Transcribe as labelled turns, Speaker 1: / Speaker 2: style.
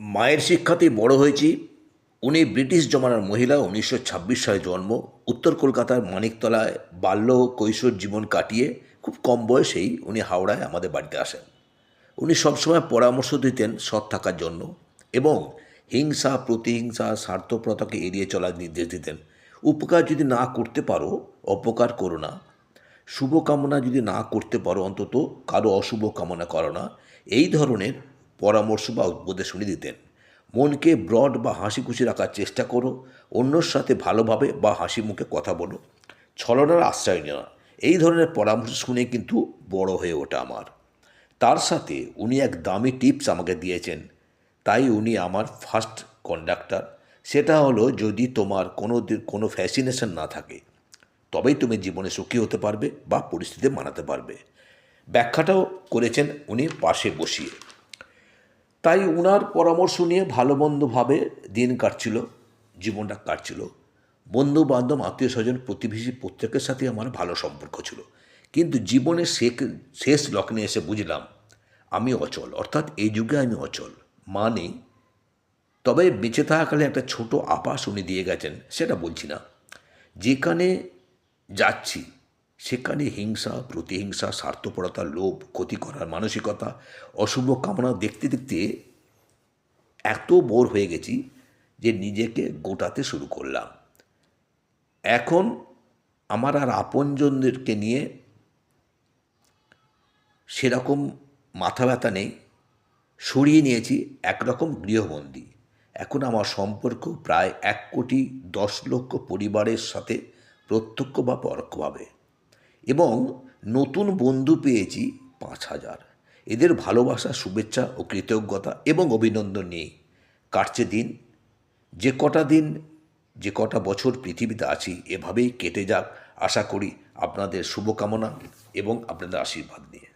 Speaker 1: মায়ের শিক্ষাতেই বড় হয়েছি। উনি ব্রিটিশ জমানার মহিলা, উনিশশো ছাব্বিশ সালে জন্ম। উত্তর কলকাতার মানিকতলায় বাল্য কৈশোর জীবন কাটিয়ে খুব কম বয়সেই উনি হাওড়ায় আমাদের বাড়িতে আসেন। উনি সবসময় পরামর্শ দিতেন সৎ থাকার জন্য এবং হিংসা, প্রতিহিংসা, স্বার্থপরতাকে এড়িয়ে চলার নির্দেশ দিতেন। উপকার যদি না করতে পারো, অপকার করো না। শুভকামনা যদি না করতে পারো, অন্তত কারও অশুভ কামনা করো না। এই ধরনের পরামর্শ বা উপদেশ উনি দিতেন। মনকে ব্রড বা হাসি খুশি রাখার চেষ্টা করো, অন্যর সাথে ভালোভাবে বা হাসি মুখে কথা বলো, ছলনার আশ্রয় নেওয়া, এই ধরনের পরামর্শ শুনে কিন্তু বড় হয়ে ওঠা আমার। তার সাথে উনি এক দামি টিপস আমাকে দিয়েছেন, তাই উনি আমার ফার্স্ট কন্ডাক্টর সেটা হলো, যদি তোমার কোনো কোনো ফ্যাসিনেশন না থাকে, তবেই তুমি জীবনে সুখী হতে পারবে বা পরিস্থিতি মানাতে পারবে। ব্যাখ্যাটাও করেছেন উনি পাশে বসিয়ে। তাই উনার পরামর্শ নিয়ে ভালো মন্দভাবে দিন কাটছিল, জীবনটা কাটছিল। বন্ধু বান্ধব আত্মীয় স্বজন প্রতিবেশী প্রত্যেকের সাথে আমার ভালো সম্পর্ক ছিল। কিন্তু জীবনের শেখ শেষ লগ্নে এসে বুঝলাম, আমি অচল। অর্থাৎ এই যুগে আমি অচল। মা নেই তবে বেঁচে থাকাকালে একটা ছোট আপাস উনি দিয়ে গেছেন, সেটা বলছি না। যেখানে যাচ্ছি সেখানে হিংসা, প্রতিহিংসা, স্বার্থপরতা, লোভ, ক্ষতি করার মানসিকতা, অশুভ কামনা দেখতে দেখতে এত বোর হয়ে গেছি যে নিজেকে গোটাতে শুরু করলাম। এখন আমার আর আপনজনদেরকে নিয়ে সেরকম মাথা ব্যথা নেই। সরিয়ে নিয়েছি একরকম গৃহবন্দী। এখন আমার সম্পর্ক প্রায় এক কোটি দশ লক্ষ পরিবারের সাথে প্রত্যক্ষ বা পরোক্ষভাবে। এবং নতুন বন্ধু পেয়েছি পাঁচ হাজার। এদের ভালোবাসা, শুভেচ্ছা ও কৃতজ্ঞতা এবং অভিনন্দন নিয়ে কাটছে দিন, যে কটা দিন, যে কটা বছর পৃথিবীতে আছি, এভাবেই কেটে যাক। আশা করি আপনাদের শুভকামনা এবং আপনাদের আশীর্বাদ নিয়ে।